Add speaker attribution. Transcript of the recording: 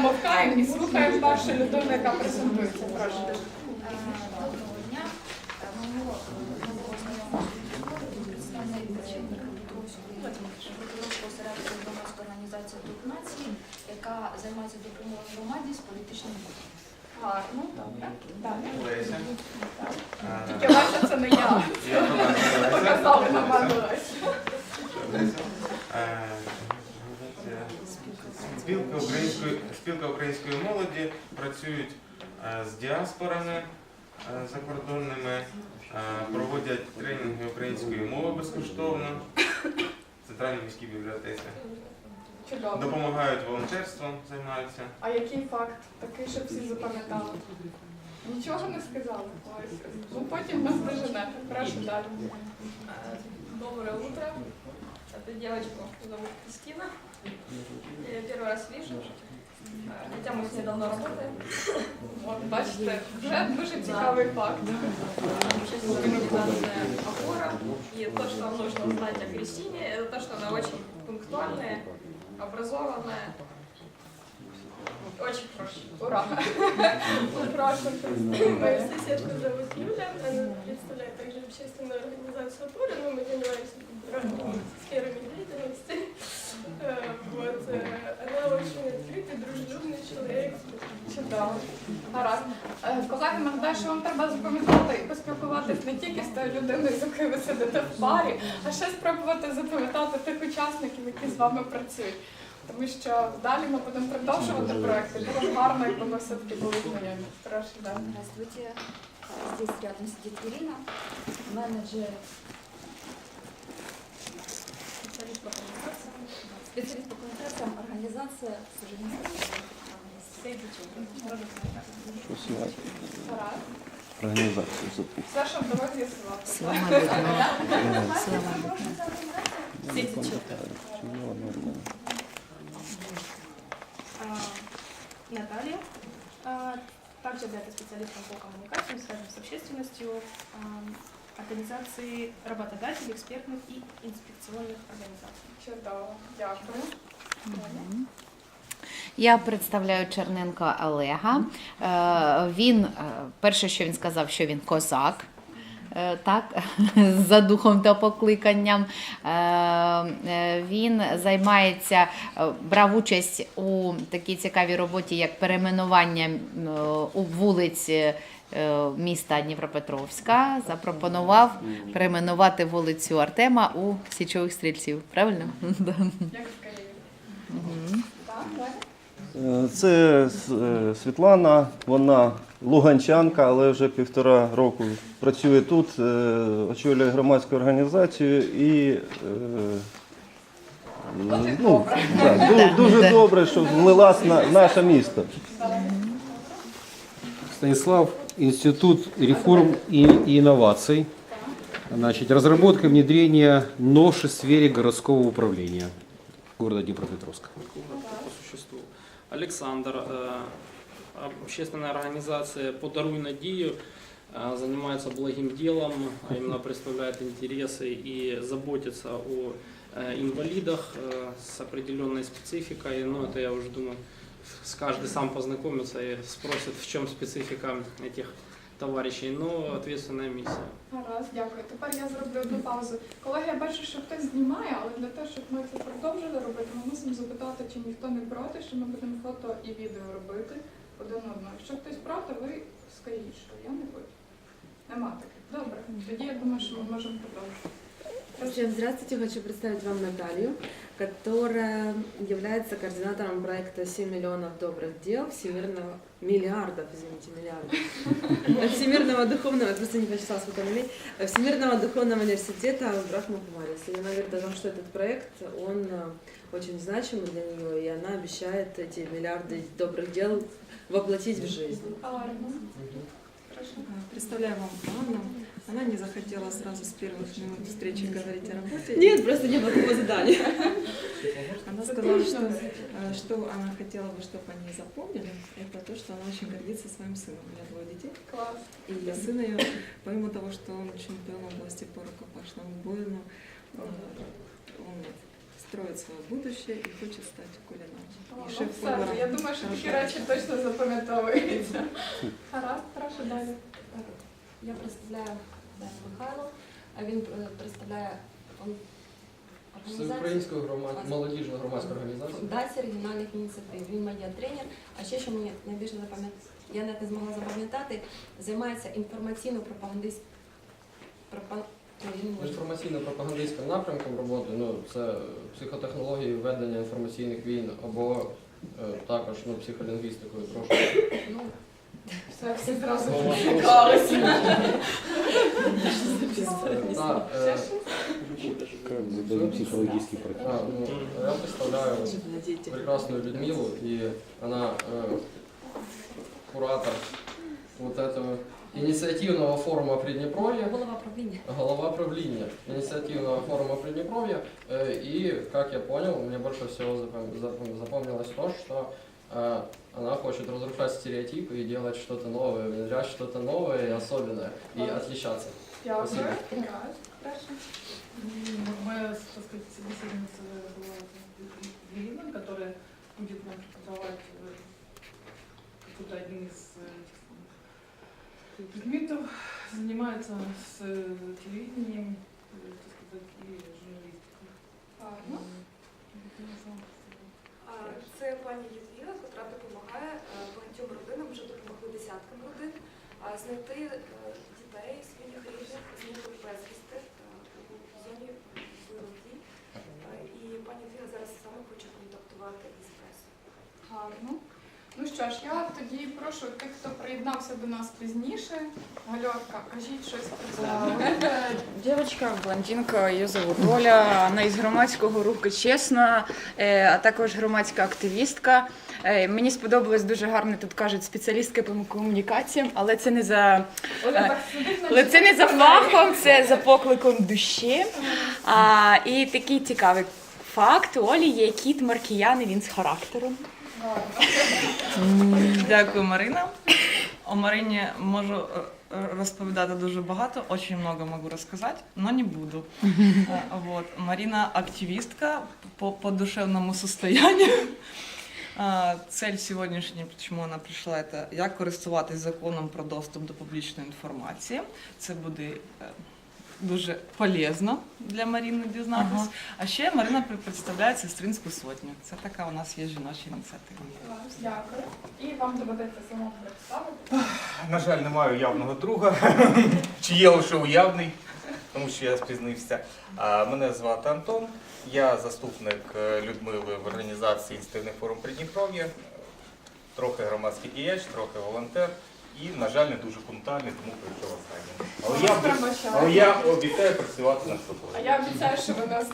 Speaker 1: замовкаємо і слухаємо першу людину, яка презентується. Прошу.
Speaker 2: Дух нації, яка займається допомогою громаді з політичним бутом.
Speaker 1: Гарно, добре. Тільки Леся це не я.
Speaker 3: Я
Speaker 1: Показали на мене Леся.
Speaker 3: Спілка української, спілка української молоді працюють е, з діаспорами е, закордонними, е, проводять тренінги української мови безкоштовно в центральній міській бібліотеці.
Speaker 1: Чудово.
Speaker 3: Допомагають волонтерством, займаються.
Speaker 1: А який факт такий, щоб всі запам'ятали? Нічого не сказали. Ось. Ну потім нас дожене. Прошу далі.
Speaker 4: Доброе утро. Эту девочку зовут Кристина. Я первый раз вижу. Хотя мы с ней давно работаем.
Speaker 1: От бачите, вже дуже цікавий факт.
Speaker 4: Общественная организация Агора. И то, что вам нужно знать о Кристине, это то, что она очень пунктуальная, образованная. Очень хорошая.
Speaker 1: Ура! Прошу.
Speaker 5: Мою соседку зовут Юля, она представляет также общественную организацию «Опора», но мы занимаемся сферами деятельности. Э, Вот. э, Она очень открытый, дружелюбный человек.
Speaker 1: Чудово. Гаразд. Е, Колеги, нагадаю, що вам треба запам'ятати і поспілкуватись не тільки з тою людиною, з якою ви сидите в парі, а ще спробувати запам'ятати тих учасників, які з вами працюють. Тому що далі ми будемо продовжувати проекти. Було б гарно, якби ми все-таки були знайомі. Прошу далі.
Speaker 2: Здравствуйте. Э, Здесь рядом сидит Ирина, менеджер, специалист по коммуникациям, организация, к сожалению,
Speaker 1: Гаразд.
Speaker 6: Організацію запустити.
Speaker 1: Все, що вдалося з'ясувати.
Speaker 5: А, Наталья. Также является специалистом по коммуникациям, связанным с общественностью, а, организации работодателей, экспертных и инспекционных организаций.
Speaker 1: Чудово. Дякую.
Speaker 7: Я представляю Черненка Олега. Е, Він е, перше, що він сказав, що він козак. е, Так, за духом та покликанням. Е, е, Він займається, брав участь у такій цікавій роботі, як перейменування у вулиць міста Дніпропетровська. Запропонував перейменувати вулицю Артема у Січових стрільців. Правильно?
Speaker 6: Це Світлана, вона луганчанка, але вже півтора року працює тут, е, очолює громадську організацію і е, ну, да, ду- дуже добре, що влилась на наше місто.
Speaker 8: Станислав, Институт реформ и и инноваций. Значит, разработка и внедрение новшеств в сфере городского управления города Днепропетровска.
Speaker 9: по. Александр, общественная организация «Подаруй надію» э, занимается благим делом, а именно представляет интересы и заботится о э, инвалидах э, с определенной спецификой. Но это я уже думаю, с каждый сам познакомится и спросит, в чем специфика этих товарищей. Но ответственная миссия.
Speaker 1: Гаразд, дякую. Тепер я зроблю одну паузу. Колеги, я бачу, що хтось знімає, але для того, щоб ми це продовжили робити, ми мусимо запитати, чи ніхто не проти, що ми будемо фото і відео робити Один одного. Якщо хтось проти, ви скажіть, що я не хочу. Нема таких. Добре. Тоді я думаю, що ми можемо продовжити.
Speaker 10: Всем здравствуйте, хочу представить вам Наталью, которая является координатором проекта 7 миллионов добрых дел Всемирного миллиардов, извините, миллиардов Всемирного духовного, я просто не посчитала, сколько она имеет, Всемирного духовного университета Брахма Кумарис. И она говорит о том, что этот проект, он э, очень значимый для нее, и она обещает эти миллиарды добрых дел воплотить в жизнь.
Speaker 1: Гарно.
Speaker 11: Представляю вам Анну. Она не захотела сразу с первых минут встречи говорить о работе.
Speaker 10: Нет, просто не было такого задания.
Speaker 11: Она сказала, что, э, что она хотела бы, чтобы они запомнили, это то, что она очень гордится своим сыном. У меня двое детей.
Speaker 1: Клас.
Speaker 11: И сын ее, помимо того, что он чемпион области по рукопашному бою, он строит свое будущее и хочет стать кулинаром. И
Speaker 1: Ну,
Speaker 11: шеф-поваром.
Speaker 1: я думаю, що такі речі точно запам'ятовуються. Гаразд, прошу далі.
Speaker 12: Я представляю Даню Михайло, а він е, представляє он- організацію
Speaker 13: Всеукраїнську громад... молодіжну громадську організацію.
Speaker 12: Фундація регіональних ініціатив. Він медіатренер. А ще що мені найбільше запам'ятати, я навіть не змогла запам'ятати, займається інформаційно-пропагандист.
Speaker 13: Інформаційно-пропагандистським напрямком роботи, ну це психотехнології ведення інформаційних війн або е, також ну, психолінгвістикою трошки.
Speaker 12: Ну,
Speaker 1: Все, всі зразу
Speaker 13: Ну. Е, е,
Speaker 8: Как задают психологический процесс?
Speaker 13: а, ну, я представляю прекрасную Людмилу, и она э, куратор вот этого инициативного форума Приднепровья.
Speaker 12: голова правління.
Speaker 13: голова правления инициативного форума Приднепровья. Э, И, как я понял, мне больше всего запом- запом- запомнилось то, что э, она хочет разрушать стереотипы и делать что-то новое, внедрять что-то новое и особенное, и отличаться. Спасибо.
Speaker 14: Моя, так сказать, собеседница занимается с э, телевидением, э, так сказать, и журналистикой.
Speaker 1: Гарно.
Speaker 15: А, Це пані Єдвіга, яка допомагає е, багатьом родинам, вже допомогли десяткам родин, а, знайти е, дітей своїх рідних, зниклих безвісти е, у зоні бойових дій. Е, І пані Єдвіга зараз саме хоче контактувати із пресою.
Speaker 1: Гарно. Ну що ж, я тоді прошу тих, хто приєднався до нас пізніше. Гальорка, кажіть щось про це.
Speaker 16: Дівчинка, блондинка, її зовут Оля. Вона із громадського руху чесна, е, а також громадська активістка. Е, Мені сподобалось дуже гарно тут кажуть спеціалістка по комунікаціям, але це не за Е, але це не за фахом, це за покликом душі. А, і такий цікавий факт: у Олі є кіт Маркіян, і він з характером.
Speaker 17: Дякую, Марина. О Марині можу е, е, розповідати дуже багато, дуже много можу розказати, але не буду. Е, Вот. Марина активистка по, по душевному состоянию. Цель сегодняшней, почему вона прийшла, это як користуватись законом про доступ до публічної інформації. Це буде е, дуже полезно для Марини дізнатись. А ще Марина представляє сестринську сотню. Це така у нас є жіноча ініціатива.
Speaker 1: Дякую. І вам доведеться самому представити.
Speaker 18: На жаль, не маю явного друга, чи є лише уявний, тому що я спізнився. Мене звати Антон, я заступник е, Людмили в організації Інститутний форум Придніпров'я, трохи громадський діяч, трохи волонтер і, на жаль, не дуже пунктуальний, тому прийшов останнім. Але я, але я обіцяю працювати над собою.
Speaker 1: А я обіцяю, що ви не.